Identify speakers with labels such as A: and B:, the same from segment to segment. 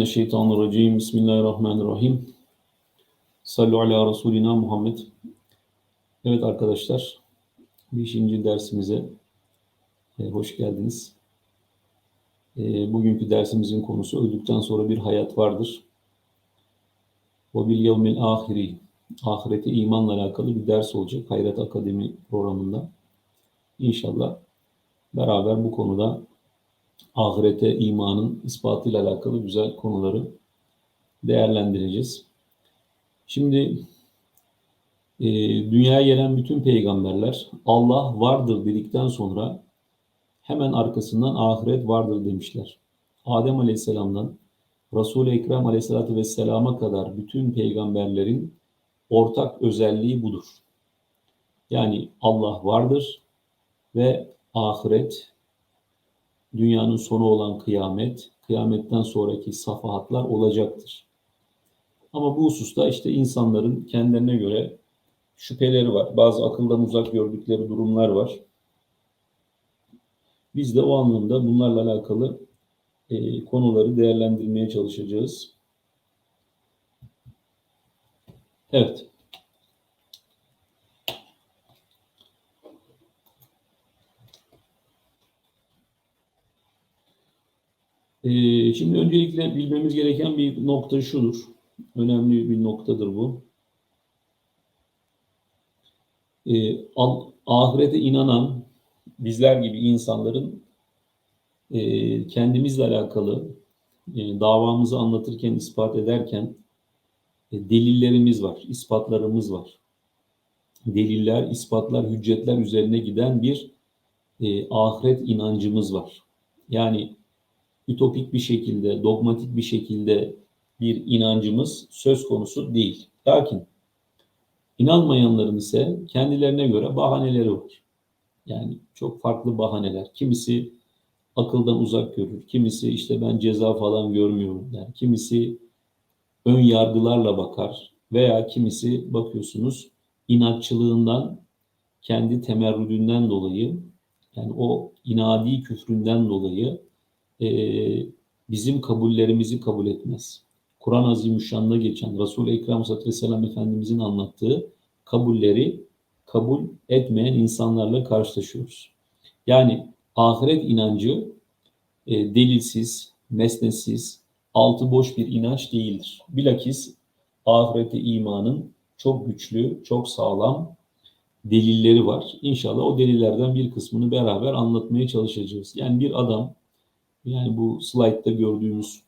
A: Euzubillahimineşşeytanirracim. Bismillahirrahmanirrahim. Sallu ala Resulina Muhammed. Evet arkadaşlar, 5. dersimize e, hoş geldiniz. E, bugünkü dersimizin konusu öldükten sonra bir hayat vardır. Ve bil yevmil ahiri. Ahirete imanla alakalı bir ders olacak Hayrat Akademi programında. İnşallah beraber bu konuda ahirete imanın ispatıyla alakalı güzel konuları değerlendireceğiz. Şimdi e, dünyaya gelen bütün peygamberler Allah vardır dedikten sonra hemen arkasından ahiret vardır demişler. Adem Aleyhisselam'dan Resul-i Ekrem Aleyhisselatü Vesselam'a kadar bütün peygamberlerin ortak özelliği budur. Yani Allah vardır ve ahiret dünyanın sonu olan kıyamet, kıyametten sonraki safahatlar olacaktır. Ama bu hususta işte insanların kendilerine göre şüpheleri var. Bazı akıldan uzak gördükleri durumlar var. Biz de o anlamda bunlarla alakalı e, konuları değerlendirmeye çalışacağız. Evet. Ee, şimdi öncelikle bilmemiz gereken bir nokta şudur. Önemli bir noktadır bu. Ee, ahirete inanan bizler gibi insanların e, kendimizle alakalı e, davamızı anlatırken, ispat ederken e, delillerimiz var, ispatlarımız var. Deliller, ispatlar, hüccetler üzerine giden bir e, ahiret inancımız var. Yani ütopik bir şekilde, dogmatik bir şekilde bir inancımız söz konusu değil. Lakin inanmayanların ise kendilerine göre bahaneleri var. Yani çok farklı bahaneler. Kimisi akıldan uzak görür. Kimisi işte ben ceza falan görmüyorum der. Kimisi ön yargılarla bakar veya kimisi bakıyorsunuz inatçılığından kendi temerrüdünden dolayı yani o inadi küfründen dolayı e, bizim kabullerimizi kabul etmez. Kur'an Azimüşşan'da geçen Resul-i Ekrem Aleyhisselam Efendimizin anlattığı kabulleri kabul etmeyen insanlarla karşılaşıyoruz. Yani ahiret inancı e, delilsiz, nesnesiz, altı boş bir inanç değildir. Bilakis ahirete imanın çok güçlü, çok sağlam delilleri var. İnşallah o delillerden bir kısmını beraber anlatmaya çalışacağız. Yani bir adam yani bu slaytta gördüğümüz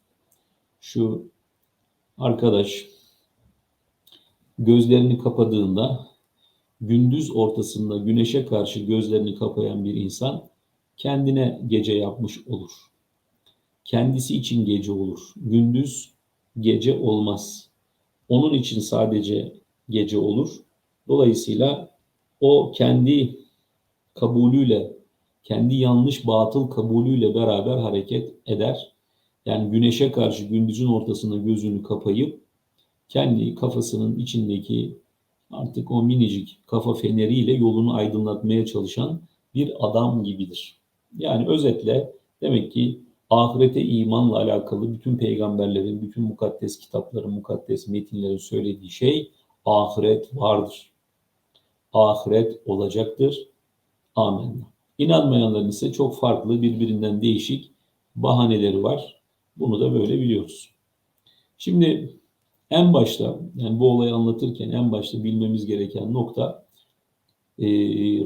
A: şu arkadaş gözlerini kapadığında gündüz ortasında güneşe karşı gözlerini kapayan bir insan kendine gece yapmış olur. Kendisi için gece olur. Gündüz gece olmaz. Onun için sadece gece olur. Dolayısıyla o kendi kabulüyle kendi yanlış batıl kabulüyle beraber hareket eder. Yani güneşe karşı gündüzün ortasında gözünü kapayıp kendi kafasının içindeki artık o minicik kafa feneriyle yolunu aydınlatmaya çalışan bir adam gibidir. Yani özetle demek ki ahirete imanla alakalı bütün peygamberlerin, bütün mukaddes kitapların, mukaddes metinlerin söylediği şey ahiret vardır. Ahiret olacaktır. Amenna. İnanmayanların ise çok farklı, birbirinden değişik bahaneleri var. Bunu da böyle biliyoruz. Şimdi en başta, yani bu olayı anlatırken en başta bilmemiz gereken nokta e,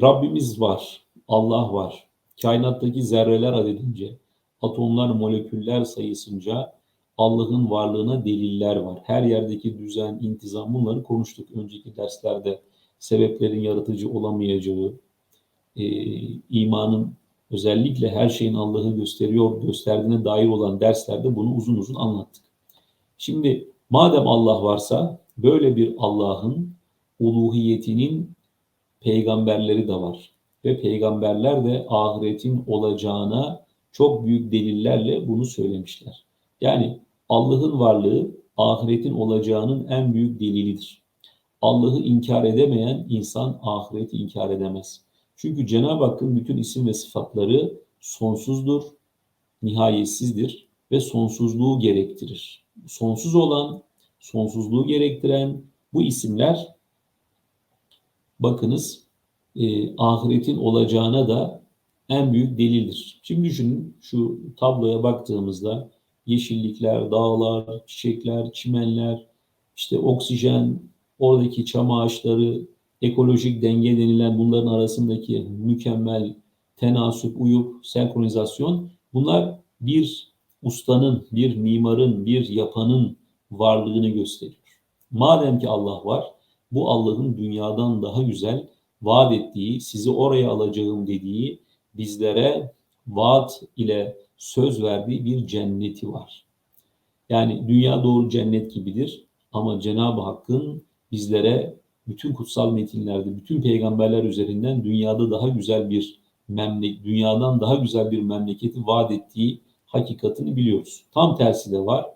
A: Rabbimiz var, Allah var. Kainattaki zerreler adedince, atomlar, moleküller sayısınca Allah'ın varlığına deliller var. Her yerdeki düzen, intizam bunları konuştuk önceki derslerde. Sebeplerin yaratıcı olamayacağı, e, imanın özellikle her şeyin Allah'ı gösteriyor, gösterdiğine dair olan derslerde bunu uzun uzun anlattık. Şimdi madem Allah varsa böyle bir Allah'ın uluhiyetinin peygamberleri de var. Ve peygamberler de ahiretin olacağına çok büyük delillerle bunu söylemişler. Yani Allah'ın varlığı ahiretin olacağının en büyük delilidir. Allah'ı inkar edemeyen insan ahireti inkar edemez. Çünkü Cenab-ı Hakk'ın bütün isim ve sıfatları sonsuzdur, nihayetsizdir. ve sonsuzluğu gerektirir. Sonsuz olan, sonsuzluğu gerektiren bu isimler bakınız e, ahiretin olacağına da en büyük delildir. Şimdi düşünün şu tabloya baktığımızda yeşillikler, dağlar, çiçekler, çimenler, işte oksijen, oradaki çam ağaçları, ekolojik denge denilen bunların arasındaki mükemmel tenasüp, uyup, senkronizasyon bunlar bir ustanın, bir mimarın, bir yapanın varlığını gösteriyor. Madem ki Allah var, bu Allah'ın dünyadan daha güzel vaat ettiği, sizi oraya alacağım dediği, bizlere vaat ile söz verdiği bir cenneti var. Yani dünya doğru cennet gibidir ama Cenab-ı Hakk'ın bizlere bütün kutsal metinlerde, bütün peygamberler üzerinden dünyada daha güzel bir memleket, dünyadan daha güzel bir memleketi vaat ettiği hakikatini biliyoruz. Tam tersi de var.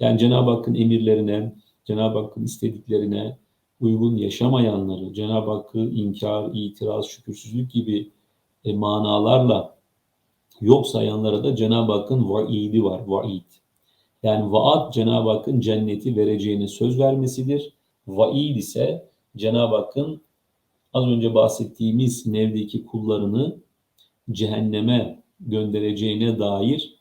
A: Yani Cenab-ı Hakk'ın emirlerine, Cenab-ı Hakk'ın istediklerine uygun yaşamayanları, Cenab-ı Hakk'ı inkar, itiraz, şükürsüzlük gibi e, manalarla yok sayanlara da Cenab-ı Hakk'ın vaidi var, vaid. Yani vaat Cenab-ı Hakk'ın cenneti vereceğine söz vermesidir. Vaid ise Cenab-ı Hakk'ın az önce bahsettiğimiz nevdeki kullarını cehenneme göndereceğine dair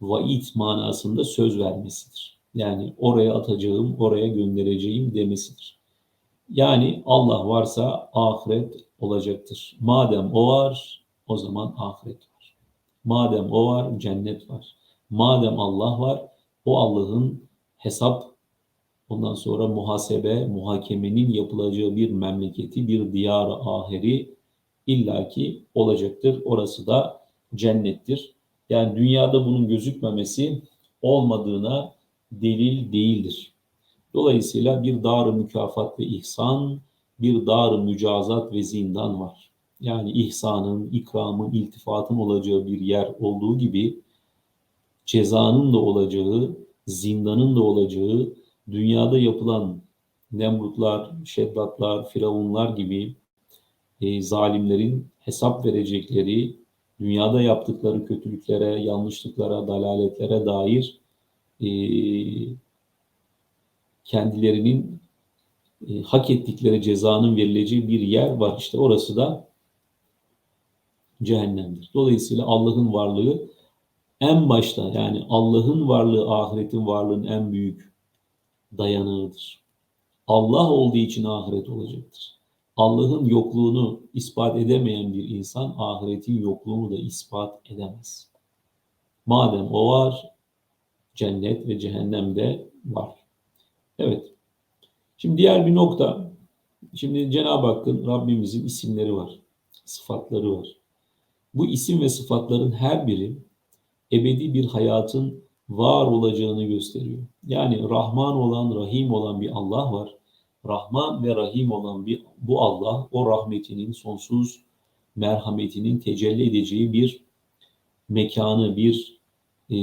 A: vaid manasında söz vermesidir. Yani oraya atacağım, oraya göndereceğim demesidir. Yani Allah varsa ahiret olacaktır. Madem o var, o zaman ahiret var. Madem o var, cennet var. Madem Allah var, o Allah'ın hesap, ondan sonra muhasebe, muhakemenin yapılacağı bir memleketi, bir diyar ahiri illaki olacaktır. Orası da cennettir. Yani dünyada bunun gözükmemesi olmadığına delil değildir. Dolayısıyla bir dar mükafat ve ihsan, bir dar mücazat ve zindan var. Yani ihsanın, ikramın, iltifatın olacağı bir yer olduğu gibi cezanın da olacağı, zindanın da olacağı, dünyada yapılan Nemrutlar, Şeddatlar, Firavunlar gibi e, zalimlerin hesap verecekleri, dünyada yaptıkları kötülüklere, yanlışlıklara, dalaletlere dair e, kendilerinin e, hak ettikleri cezanın verileceği bir yer var. İşte orası da cehennemdir. Dolayısıyla Allah'ın varlığı en başta yani Allah'ın varlığı ahiretin varlığının en büyük dayanığıdır. Allah olduğu için ahiret olacaktır. Allah'ın yokluğunu ispat edemeyen bir insan ahiretin yokluğunu da ispat edemez. Madem o var, cennet ve cehennem de var. Evet. Şimdi diğer bir nokta. Şimdi Cenab-ı Hakk'ın Rabbimizin isimleri var. Sıfatları var. Bu isim ve sıfatların her biri ebedi bir hayatın var olacağını gösteriyor. Yani Rahman olan, Rahim olan bir Allah var. Rahman ve Rahim olan bir bu Allah o rahmetinin sonsuz merhametinin tecelli edeceği bir mekanı, bir e,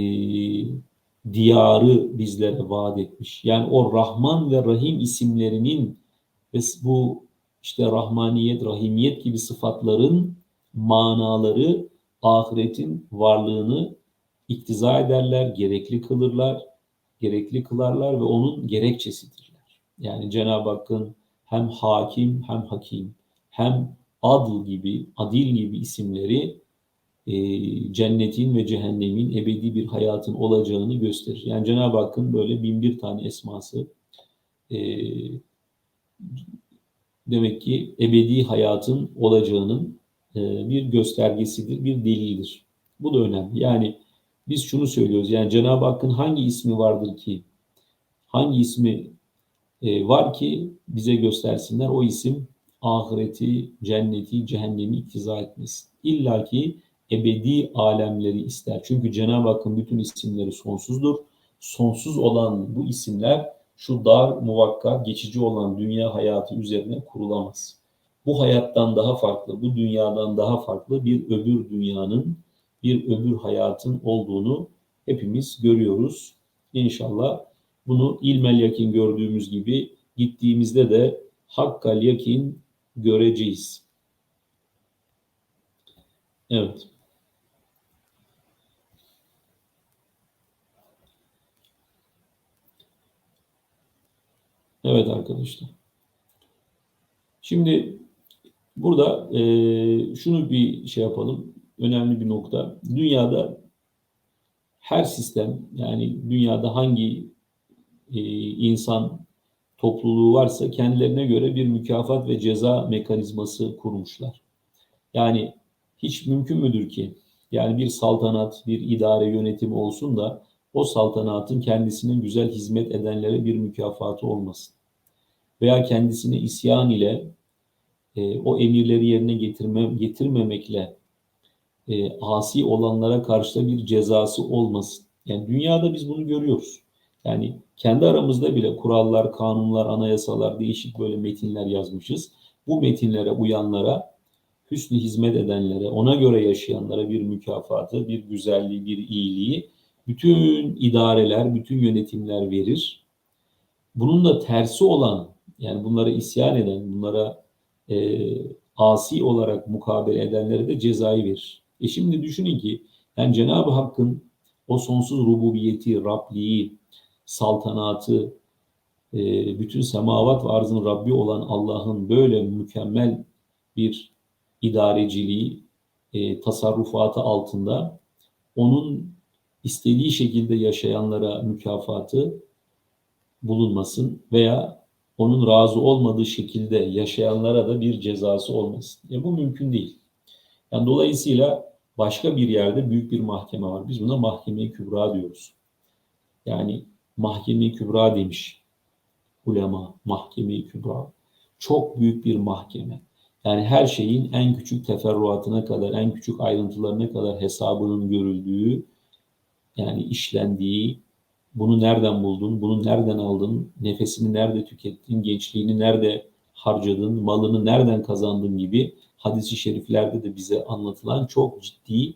A: diyarı bizlere vaat etmiş. Yani o Rahman ve Rahim isimlerinin ve bu işte Rahmaniyet, Rahimiyet gibi sıfatların manaları ahiretin varlığını iktiza ederler, gerekli kılırlar, gerekli kılarlar ve onun gerekçesidirler. Yani Cenab-ı Hakk'ın hem hakim hem hakim hem adl gibi, adil gibi isimleri e, cennetin ve cehennemin ebedi bir hayatın olacağını gösterir. Yani Cenab-ı Hakk'ın böyle bin bir tane esması e, demek ki ebedi hayatın olacağının e, bir göstergesidir, bir delildir. Bu da önemli. Yani biz şunu söylüyoruz. Yani Cenab-ı Hakk'ın hangi ismi vardır ki, hangi ismi e, var ki bize göstersinler o isim ahireti, cenneti, cehennemi iktiza etmesin. İlla ki ebedi alemleri ister. Çünkü Cenab-ı Hakk'ın bütün isimleri sonsuzdur. Sonsuz olan bu isimler şu dar, muvakka, geçici olan dünya hayatı üzerine kurulamaz. Bu hayattan daha farklı, bu dünyadan daha farklı bir öbür dünyanın, bir öbür hayatın olduğunu hepimiz görüyoruz. İnşallah bunu ilmel yakin gördüğümüz gibi gittiğimizde de hakkal yakin göreceğiz. Evet. Evet arkadaşlar. Şimdi burada e, şunu bir şey yapalım. Önemli bir nokta. Dünyada her sistem yani dünyada hangi e, insan topluluğu varsa kendilerine göre bir mükafat ve ceza mekanizması kurmuşlar. Yani hiç mümkün müdür ki yani bir saltanat, bir idare yönetimi olsun da o saltanatın kendisine güzel hizmet edenlere bir mükafatı olmasın. Veya kendisine isyan ile e, o emirleri yerine getirme, getirmemekle e, asi olanlara karşı da bir cezası olmasın. Yani dünyada biz bunu görüyoruz. Yani kendi aramızda bile kurallar, kanunlar, anayasalar, değişik böyle metinler yazmışız. Bu metinlere uyanlara, hüsnü hizmet edenlere, ona göre yaşayanlara bir mükafatı, bir güzelliği, bir iyiliği bütün idareler, bütün yönetimler verir. Bunun da tersi olan, yani bunlara isyan eden, bunlara e, asi olarak mukabele edenlere de cezayı verir. E şimdi düşünün ki, yani Cenab-ı Hakk'ın o sonsuz rububiyeti, Rabliği, saltanatı, e, bütün semavat ve arzın Rabbi olan Allah'ın böyle mükemmel bir idareciliği, e, tasarrufatı altında onun istediği şekilde yaşayanlara mükafatı bulunmasın veya onun razı olmadığı şekilde yaşayanlara da bir cezası olmasın. Ya bu mümkün değil. Yani dolayısıyla başka bir yerde büyük bir mahkeme var. Biz buna mahkeme kübra diyoruz. Yani mahkeme kübra demiş ulema, mahkeme kübra. Çok büyük bir mahkeme. Yani her şeyin en küçük teferruatına kadar, en küçük ayrıntılarına kadar hesabının görüldüğü, yani işlendiği, bunu nereden buldun, bunu nereden aldın, nefesini nerede tükettin, gençliğini nerede harcadın, malını nereden kazandın gibi hadisi şeriflerde de bize anlatılan çok ciddi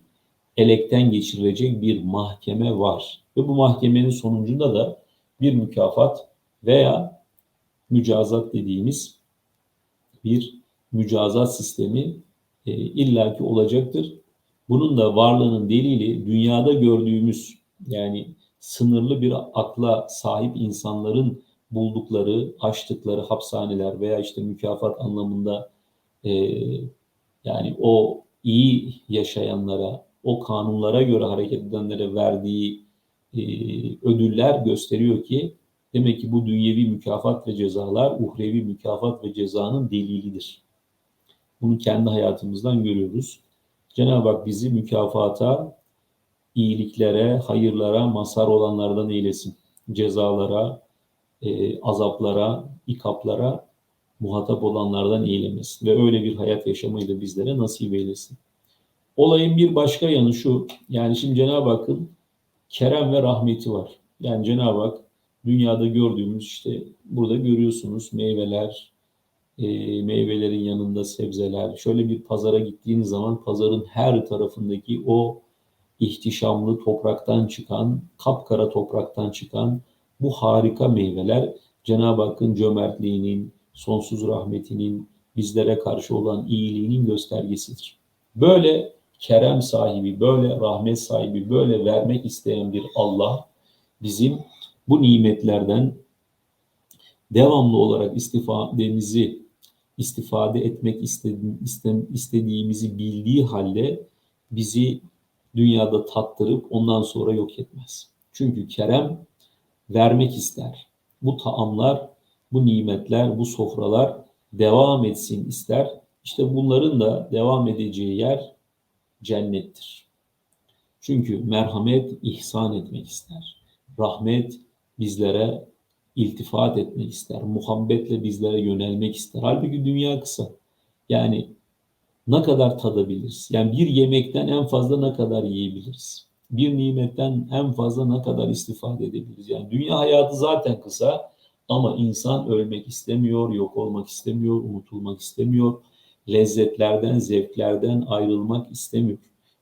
A: elekten geçirilecek bir mahkeme var. Ve bu mahkemenin sonucunda da bir mükafat veya mücazat dediğimiz bir mücazat sistemi e, illaki olacaktır. Bunun da varlığının delili dünyada gördüğümüz yani sınırlı bir akla sahip insanların buldukları, açtıkları hapishaneler veya işte mükafat anlamında e, yani o iyi yaşayanlara, o kanunlara göre hareket edenlere verdiği e, ödüller gösteriyor ki demek ki bu dünyevi mükafat ve cezalar uhrevi mükafat ve cezanın delilidir. Bunu kendi hayatımızdan görüyoruz. Cenab-ı Hak bizi mükafata, iyiliklere, hayırlara mazhar olanlardan eylesin. Cezalara, e, azaplara, ikaplara muhatap olanlardan eylemesin. Ve öyle bir hayat yaşamayı da bizlere nasip eylesin. Olayın bir başka yanı şu, yani şimdi Cenab-ı Hakk'ın kerem ve rahmeti var. Yani Cenab-ı Hak dünyada gördüğümüz işte burada görüyorsunuz meyveler, e, meyvelerin yanında sebzeler. Şöyle bir pazara gittiğiniz zaman pazarın her tarafındaki o ihtişamlı topraktan çıkan, kapkara topraktan çıkan bu harika meyveler Cenab-ı Hakk'ın cömertliğinin, sonsuz rahmetinin, bizlere karşı olan iyiliğinin göstergesidir. Böyle kerem sahibi, böyle rahmet sahibi, böyle vermek isteyen bir Allah bizim bu nimetlerden devamlı olarak istifademizi istifade etmek istediğimizi bildiği halde bizi dünyada tattırıp ondan sonra yok etmez. Çünkü kerem vermek ister. Bu taamlar, bu nimetler, bu sofralar devam etsin ister. İşte bunların da devam edeceği yer cennettir. Çünkü merhamet ihsan etmek ister. Rahmet bizlere iltifat etmek ister. Muhabbetle bizlere yönelmek ister. Halbuki dünya kısa. Yani ne kadar tadabiliriz? Yani bir yemekten en fazla ne kadar yiyebiliriz? Bir nimetten en fazla ne kadar istifade edebiliriz? Yani dünya hayatı zaten kısa ama insan ölmek istemiyor, yok olmak istemiyor, unutulmak istemiyor. Lezzetlerden, zevklerden ayrılmak istemiyor.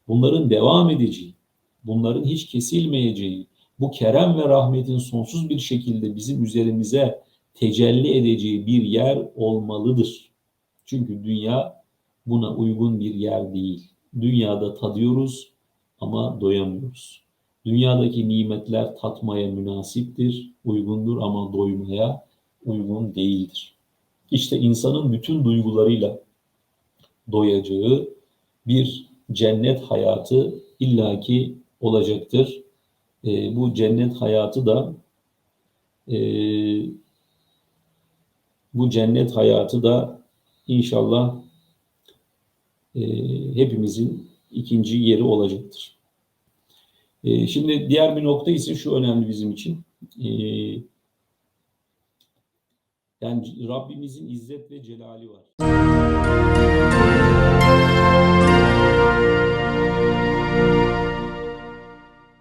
A: Bunların devam edeceği, bunların hiç kesilmeyeceği, bu kerem ve rahmetin sonsuz bir şekilde bizim üzerimize tecelli edeceği bir yer olmalıdır. Çünkü dünya buna uygun bir yer değil. Dünyada tadıyoruz ama doyamıyoruz. Dünyadaki nimetler tatmaya münasiptir, uygundur ama doymaya uygun değildir. İşte insanın bütün duygularıyla doyacağı bir cennet hayatı illaki olacaktır. E, bu cennet hayatı da e, bu cennet hayatı da inşallah e, hepimizin ikinci yeri olacaktır. E, şimdi diğer bir nokta ise şu önemli bizim için. E, yani Rabbimizin izzet ve celali var.